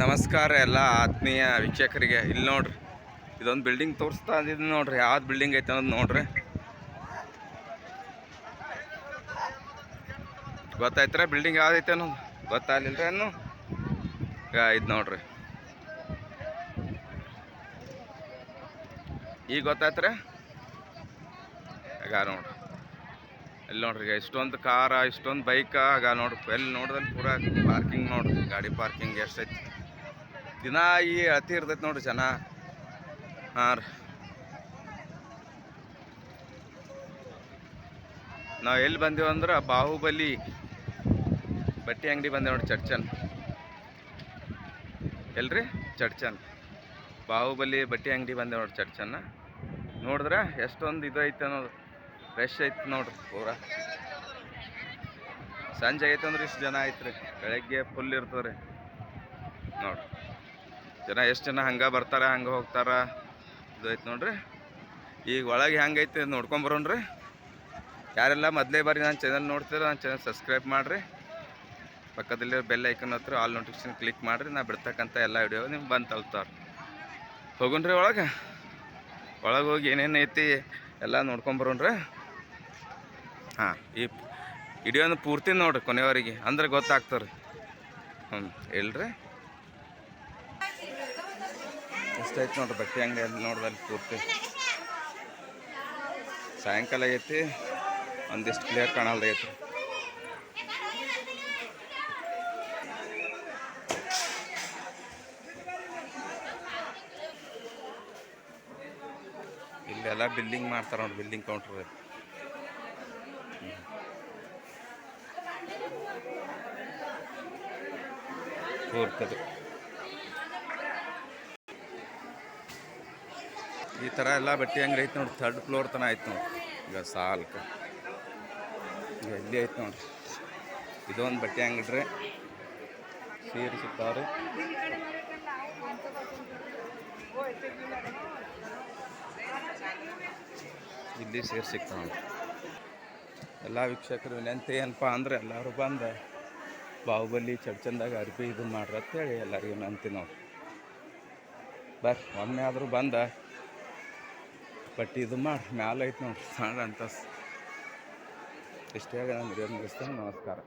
ನಮಸ್ಕಾರ ಎಲ್ಲ ಆತ್ಮೀಯ ವೀಕ್ಷಕರಿಗೆ. ಇಲ್ಲಿ ನೋಡ್ರಿ, ಇದೊಂದು ಬಿಲ್ಡಿಂಗ್ ತೋರಿಸ್ತಾ ಇದ್ದೀನಿ ನೋಡ್ರಿ. ಯಾವ್ದು ಬಿಲ್ಡಿಂಗ್ ಐತೆ ಅನ್ನೋದು ನೋಡ್ರಿ. ಗೊತ್ತಾಯ್ತರ ಬಿಲ್ಡಿಂಗ್ ಯಾವ್ದೈತೆ ಅನ್ನೋದು? ಗೊತ್ತಾಗಲಿಲ್ಲ ಏನು ಇದು ನೋಡ್ರಿ. ಈಗ ಗೊತ್ತಾಯ್ತರ? ಆಗ ನೋಡ್ರಿ. ಇಲ್ಲಿ ನೋಡ್ರಿ ಈಗ ಇಷ್ಟೊಂದು ಕಾರ ಇಷ್ಟೊಂದು ಬೈಕ ಆಗ ನೋಡ್ರಿ. ಎಲ್ಲಿ ನೋಡ್ದಲ್ಲಿ ಪೂರಾ ಪಾರ್ಕಿಂಗ್ ನೋಡ್ರಿ. ಗಾಡಿ ಪಾರ್ಕಿಂಗ್ ಎಷ್ಟೈತಿ ದಿನ ಈ ಅತಿ ಇರ್ತೈತೆ ನೋಡ್ರಿ ಜನ. ಹಾಂ ನಾವು ಎಲ್ಲಿ ಬಂದೇವು ಅಂದ್ರೆ ಬಾಹುಬಲಿ ಬಟ್ಟೆ ಅಂಗಡಿ ಬಂದೆ ನೋಡಿ ಚರ್ಚನ್ ಎಲ್ರಿ? ಚರ್ಚನ್ ಬಾಹುಬಲಿ ಬಟ್ಟೆ ಅಂಗಡಿ ಬಂದೆ ನೋಡಿ ಚರ್ಚನ್ನ ನೋಡಿದ್ರೆ ಎಷ್ಟೊಂದು ಇದು ಐತೆ ಅನ್ನೋದು, ರಶ್ ಐತೆ ನೋಡ್ರಿ ಪೂರ. ಸಂಜೆ ಐತೆ ಅಂದ್ರೆ ಇಷ್ಟು ಜನ ಐತ್ರಿ. ಬೆಳಗ್ಗೆ ಫುಲ್ ಇರ್ತದ್ರಿ ನೋಡ್ರಿ. ಜನ ಎಷ್ಟು ಜನ ಹಂಗೆ ಬರ್ತಾರೆ, ಹಂಗೆ ಹೋಗ್ತಾರೆ, ಇದು ಐತೆ ನೋಡ್ರಿ. ಈಗ ಒಳಗೆ ಹೆಂಗೈತೆ ನೋಡ್ಕೊಂಬರೋಣ್ರಿ ಯಾರೆಲ್ಲ ಮೊದಲೇ ಬಾರಿ ನಾನು ಚಾನಲ್ ನೋಡ್ತೀರ ನಾನು ಚಾನಲ್ ಸಬ್ಸ್ಕ್ರೈಬ್ ಮಾಡಿರಿ. ಪಕ್ಕದಲ್ಲಿ ಬೆಲ್ ಐಕನ್ ಹತ್ರ ಆಲ್ ನೋಟಿಫಿಕೇಶನ್ ಕ್ಲಿಕ್ ಮಾಡಿರಿ. ನಾ ಬಿಡ್ತಕ್ಕಂಥ ಎಲ್ಲ ವಿಡಿಯೋ ನಿಮ್ಗೆ ಬಂದು ತಲುಪ್ತಾವ್ರಿ ಹೋಗೋಣ್ರಿ ಒಳಗೆ. ಒಳಗೆ ಹೋಗಿ ಏನೇನು ಐತಿ ಎಲ್ಲ ನೋಡ್ಕೊಂಬರೋಣ್ರಿ ಹಾಂ, ಈ ವಿಡಿಯೋನ ಪೂರ್ತಿ ನೋಡ್ರಿ ಕೊನೆಯವರೆಗೆ ಅಂದ್ರೆ ಗೊತ್ತಾಗ್ತವ್ರಿ. ಹ್ಞೂ ಹೇಳ್ರಿ ಎಷ್ಟೈತೆ ನೋಡ್ರಿ, ಬಟ್ಟೆ ಅಂಗಡಿ ಅಲ್ಲಿ ನೋಡ್ದಲ್ಲಿ ಪೂರ್ತಿ. ಸಾಯಂಕಾಲ ಆಗೈತಿ, ಒಂದಿಷ್ಟು ಕ್ಲಿಯರ್ ಕಾಣಲ್ದೈತಿ ಇಲ್ಲೆಲ್ಲ ಬಿಲ್ಡಿಂಗ್ ಮಾಡ್ತಾರೆ ನೋಡಿ ಬಿಲ್ಡಿಂಗ್ ಕೌಂಟ್ರ್ ಪೂರ್ತದು ಈ ಥರ ಎಲ್ಲ ಬಟ್ಟೆ ಅಂಗಡಿ ಐತೆ ನೋಡಿ ಥರ್ಡ್ ಫ್ಲೋರ್ ತನಕ ಐತೆ ನೋಡಿ. ಈಗ ಸಾಲ್ಕ. ಈಗ ಎಲ್ಲಿ ಐತೆ ನೋಡಿರಿ ಇದೊಂದು ಬಟ್ಟೆ ಅಂಗಡಿ ರೀ ಸೀರೆ ಸಿಗ್ತಾವ್ರಿ ಇಲ್ಲಿ ಸೇರಿ ಸಿಗ್ತಾವ ಎಲ್ಲ ವೀಕ್ಷಕರು ವಿನಂತಿ ಏನಪ್ಪ ಅಂದ್ರೆ ಎಲ್ಲರೂ ಬಂದ ಬಾಹುಬಲಿ ಚಡ್ಚಂದಾಗ ಅರ್ಬಿ ಇದನ್ನ ಮಾಡ್ರಿ ಅಂತೇಳಿ ಎಲ್ಲರಿಗೂ ವಿನಂತಿ ನೋಡ್ರಿ ಬರ್ರಿ, ಒಮ್ಮೆ ಆದರೂ ಬಂದ ಬಟ್ ಇದು ಮಾಡಿ ಮ್ಯಾಲೆ ಐತೆ ನೋಡ್ರಿ ಸಣ್ಣ ಅಂತ ಇಷ್ಟೇ ಮುಗಿಸ್ತೇನೆ ನಮಸ್ಕಾರ.